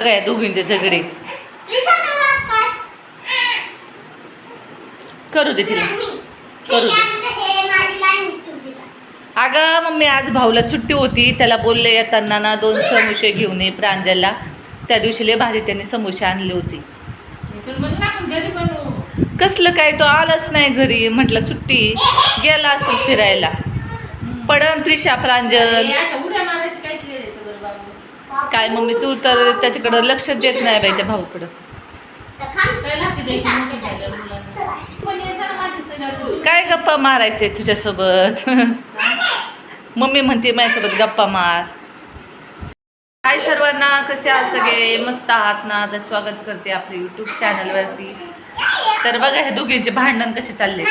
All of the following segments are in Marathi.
काय दोघींचे झगडे करू दे तिला. करू दे. अगं मम्मी आज भाऊला सुट्टी होती. त्याला बोलले येताना ना दोन समोसे घेऊन ये प्रांजलला. त्या दिवशी लय भारी त्याने समोसे आणले होते. कसलं काय तो आलाच नाही घरी. म्हटलं सुट्टी. गेला असेल फिरायला. पडन त्रिशा प्रांजल हे अशा उड्या मारायची काय केलं येतं बरं बाबू काय मम्मी तू तर त्याच्याकडं लक्ष देत नाही बाई त्या भाऊकडं. काय गप्पा मारायचे तुझ्यासोबत? मम्मी म्हणते माझ्यासोबत गप्पा मार. हाय सर्वांना कसे आहात सगळे? मस्त आहात ना? तर स्वागत करते आपल्या यूट्यूब चॅनलवरती तर बघा हे दोघींचे भांडण कसे चालले?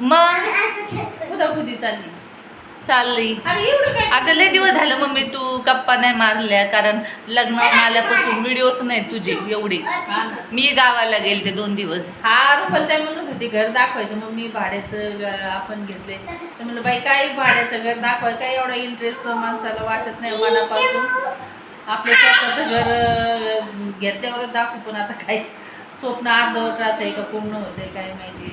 मग? उदाकुदी चालली. चालली. काय? अगं लय दिवस झालं मम्मी तू गप्पा नाही मारल्या कारण लग्नावरून आल्यापासून व्हिडिओच नाही तुझे एवढे. मी गावाला गेले ते दोन दिवस. हा रुपल त्या म्हणत होती घर दाखवायचं. मग मी भाड्याचं आपण घेतले तर म्हणलं बाई काय भाड्याचं घर दाखवाय काय एवढा इंटरेस्ट माणसाला वाटत नाही मनापासून? आपलं स्वतःचं घर घेतल्यावर दाखवू पण आता काय? स्वप्न अर्धवट राहतंय का पूर्ण होतंय काय माहिती.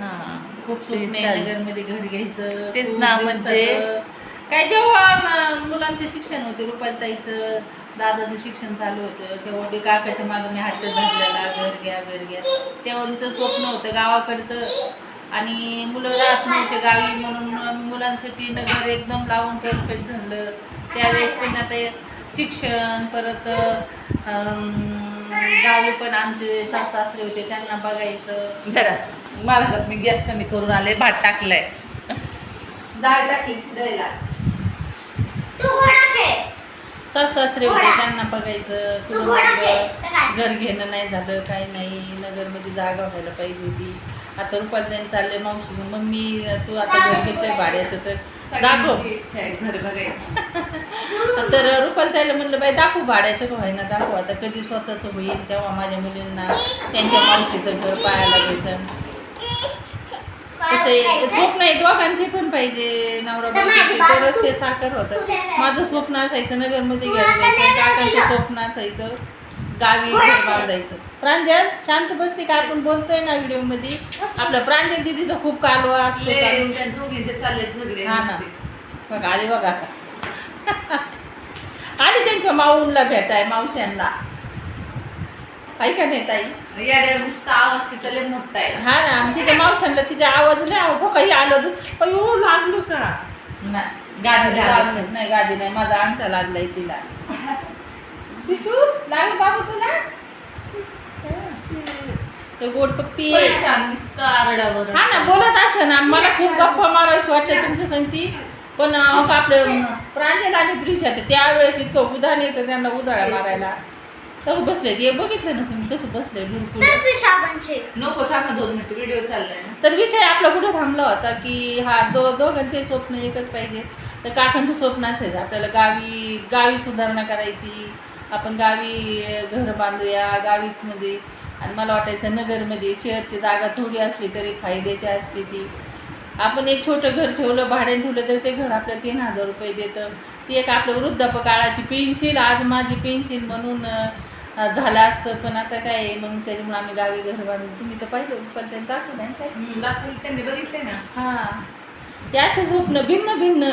हा. खूप ते. नगरमध्ये घर घ्यायचं तेच ना. म्हणजे- काय जेव्हा मुलांचे शिक्षण होते रुपालताईचं दादाचं शिक्षण चालू होतं तेव्हा बी काकाच्या मागं मी हात धरलेला घर घ्या घर घ्या तेव्हाचं स्वप्न होतं गावाकडचं आणि मुलं राहत नव्हते गावी म्हणून मुलांसाठी नगर एकदम लावून परफेक्ट झालं त्यावेळेस पण आता शिक्षण परत गावी पण आमचे सासू सासरे होते त्यांना बघायचं महाराजात मी गॅस कमी करून आले भात टाकलाय. डाळ टाकली शिजायला सासू सासरे होते त्यांना बघायचं मग घर घेणं नाही झालं काही नाही नगरमध्ये जागा व्हायला पाहिजे होती. आता रुपाली चालले मावशी मम्मी तू आता घर घेतलंय भाड्याचं तर दाखव. घर बघायची तर रुपाली ताईला म्हणलं बाई दाखवू भाड्याचं का व्हायना दाखव आता कधी स्वतःचं होईल तेव्हा माझ्या मुलींना त्यांच्या मावशीचं घर पाहायला भेटन. कसं आहे, स्वप्न आहे दोघांचे पण पाहिजे नवरा बायकोचे. तरच ते साकार होतं. माझं स्वप्न असायचं नगरमध्ये घर जायचं काकांचं स्वप्न असायचं. गावी घर बांधायचं. प्रांजल शांत बसते का आपण बोलतोय ना व्हिडिओमध्ये आपलं प्रांजल दिदीचा खूप कालवा असतो. दोघींचे चालले झगडे. हा ना. बघा आले बघा. आता आली त्यांच्या माऊला भेटाय मावश्यांना काही का नाही ताई. याड्या नुसता आवाज तिचा लय मोठा आहे. हा ना आणि तिच्या मावशांना तिचा आवाज नाही आव हो काही आलं तर अयो लागलो का? नाही, गाडी लागत लागलं. नाही गाडी नाही. माझा अंगठा लागलाय तिला. पिशू लागलं बाबू तुला? तो गोड पप्पी आहे. हा ना बोलत असं ना मला खूप गप्पा मारायची वाटतं तुमच्या संगती. पण आपलं प्रांजल आणि प्रिशाचे त्यावेळेस इतकं उदाहरण येतं त्यांना उदाळा मारायला. तसं बसले ते बघितलं ना तुम्ही कसं बसले भरपूर नको थांब ना दोन मिनिट व्हिडिओ चाललाय ना. तर विषय आपला कुठं थांबला होता की हा दो दोघांचे स्वप्न एकच पाहिजे? तर काकांचं स्वप्न असायचं आपल्याला गावी गावी सुधारणा करायची आपण गावी घर बांधूया गावीच मध्ये. आणि मला वाटायचं नगरमध्ये शेअरची जागा थोडी असली तरी फायद्याची असली ती. आपण एक छोटं घर ठेवलं भाड्याने ठेवलं तर ते घर आपल्याला तीन हजार रुपये देतं. ती एक आपलं वृद्धापकाळाची पेन्सिल आज माझी पेन्सिल म्हणून झालं असतं पण आता काय आहे, मग त्याच्यामुळे आम्ही गावी घर बांधून तुम्ही तर पाहिजे पण त्यांनी दाखवलं नाही काय? हम्म, दाखवली त्यांनी बघितले ना. हां. ते असे स्वप्न भिन्न भिन्न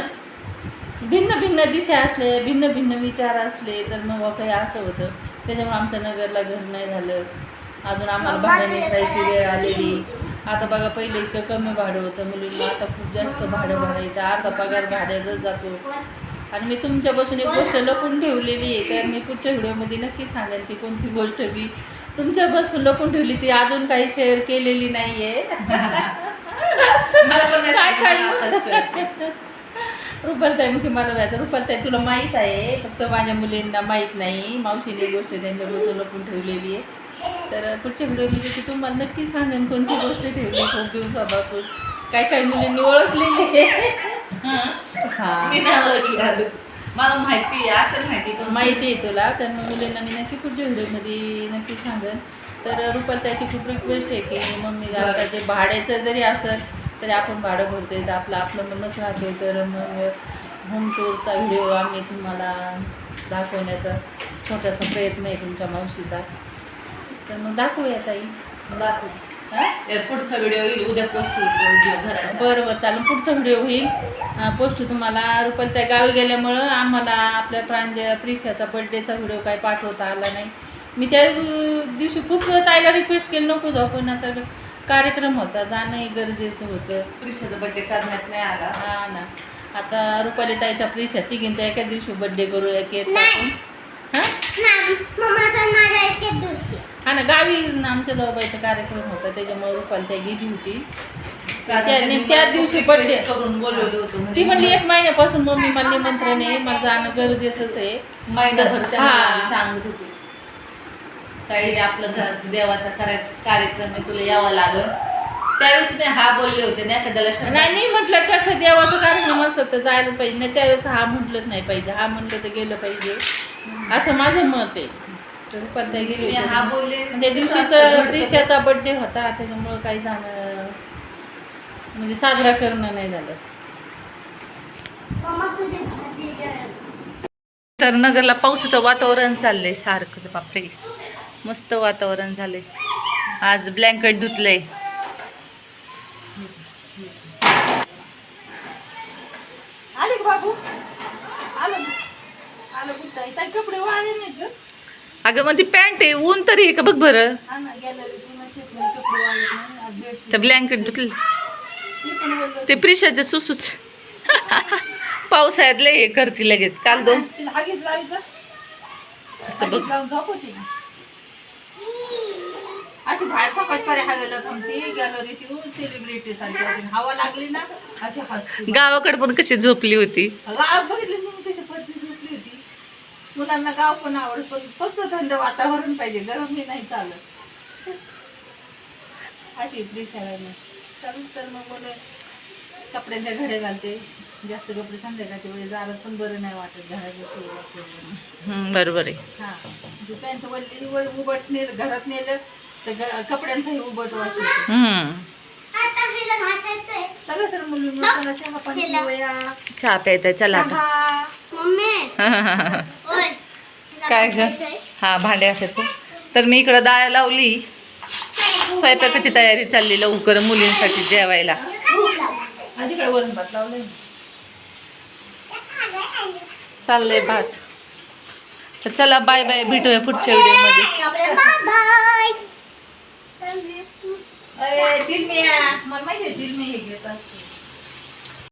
भिन्न भिन्न दिशा असले भिन्न भिन्न विचार असले तर मग काही असं होतं. त्याच्यामुळे आमचं नगरला घर नाही झालं. अजून आम्हाला भाड्याने करायची वेळ आलेली. आता बघा पहिले इतकं कमी भाडं होतं मुलींना आता खूप जास्त भाडं भरायचं अर्धा पगार भाड्यातच जातो. आणि मी तुमच्यापासून एक गोष्ट लपून ठेवलेली आहे तर मी पुढच्या व्हिडिओमध्ये नक्कीच सांगेन की कोणती गोष्ट मी तुमच्यापासून लपून ठेवली ती अजून काही शेअर केलेली नाही आहे. रुपालताई मुखी मला जायचं रुपालताई तुला माहीत आहे फक्त माझ्या मुलींना माहीत नाही मावशीने गोष्ट त्यांच्यापासून लपून ठेवलेली आहे. तर पुढच्या व्हिडिओमध्ये ती तुम्हाला नक्की सांगेन कोणती गोष्ट ठेवली खूप दिवसापासून. काय काय मुलींनी ओळखलेली आहे. हं. नाही ओळखली. मला माहिती आहे असं माहिती पण. माहिती आहे तुला तर मग मुलींना मी नक्की पुढच्या व्हिडिओमध्ये नक्की सांगेन. तर रुपालताईची खूप रिक्वेस्ट आहे की मम्मी आता जे भाड्याचं जरी असेल तरी आपण भाडं भरतोय तर आपलं आपलं म्हणूनच राहतोय. तर मग होम टूरचा व्हिडिओ आम्ही तुम्हाला दाखवण्याचा छोटासा प्रयत्न आहे तुमच्या मावशीचा. तर मग दाखवूया ताई. दाखव. पुढचा व्हिडिओ येईल उद्या पोस्ट होईल व्हिडिओ घराचा बरं बरं चालेल. पुढचा व्हिडिओ होईल. पोस्ट तुम्हाला रुपालच्या गावी गेल्यामुळं आम्हाला आपल्या प्रांजय प्रिशाचा बर्थडेचा व्हिडिओ काय पाठवता आला नाही. मी त्या दिवशी खूप ताईला रिक्वेस्ट केली नको जाऊ पण आता कार्यक्रम होता. जाणंही गरजेचं होतं. प्रिशाचा बर्थडे करण्यात नाही आला. हा ना. आता रुपाली ताईच्या प्रिशा तिघींचा एका दिवशी बर्थडे करूया केक हा हा ना गावी आमच्या जाऊबाईचा कार्यक्रम होता त्याच्यामुळे रुपाली ताई गेली होती. त्या- त्या मला दिवशी birthday. करून बोलवलं होतं म्हणजे ती म्हणली एक महिन्यापासून मम्मी मला निमंत्रण आहे मला जाणं गरजेचंच आहे. महिनाभर हा. सांगत होते. काही आपलं घरात देवाचा कार्य- कार्यक्रम आहे तुला यावं लागल. त्यावेळेस मी हा बोलले होते ना एखाद्याला नाही मी म्हटलं कसं देवाचा कार्यक्रम असं तर जायला पाहिजे नाही त्यावेळेस हा म्हटलंच नाही पाहिजे हा म्हटलं तर गेलं पाहिजे. असं माझं मत आहे. पत्ता गेली. हा बोलले त्या दिवशीच प्रिशाचा बर्थडे होता त्याच्यामुळं काही जाणं म्हणजे साजरा करणं नाही झालं. तर नगरला पावसाचं वातावरण चाललंय सारखंच बापरे. मस्त वातावरण झालंय. आज ब्लँकेट धुतलंय. आले बाबू? कपडे वाळले नाहीत ग. अगं मग ती पॅन्ट आहे ऊन तरी आहे का? बघ बरं. हा ना गॅलरीतून कपडे वाळले नाही आज बेडशीट त्या ब्लँकेट धुतलं. ती पण बोललो ते प्रिशाचं सुसूच. पावसाळ्यात लय हे करते लगेच. काल दोन. तिला हागीच लावायचं. असं बघ. हागीच लावून झोपवते ना. अशी बाहेर सकाळ परे हागायला थांबते गॅलरीत येऊन सेलिब्रिटी सारखी होती. हवा लागली ना अशी हसते. गावाकडे पण कशी झोपली होती. बघितली ना मी कशी पत्ती झोपली होती मुलांना गाव पण आवडत. पण फक्त थंड वातावरण पाहिजे. गरम हे नाही चालत. अशी दिसायला चालू तर मग बोल कपड्यांच्या घडे घालते. जास्त कपडे संध्याकाळच्या वेळी जाणं पण बरं नाही वाटत घरात बरोबर आहे. हा. म्हणजे पॅन्ट वरली वर उबट नेल घरात नेलं तर कपड्यांचाही उबट हम्म. चला तर मुली चला चहा पाणी चहा प्यायचा चला काय ग? हा भांडे असायचं तर मी इकडं डाळ लावली. स्वयंपाकाची तयारी चालली लवकर मुलींसाठी जेवायला. आधी काय वरण भात लावलंय? चाललंय भात. तर चला बाय बाय भेटूया पुढच्या व्हिडिओमध्ये.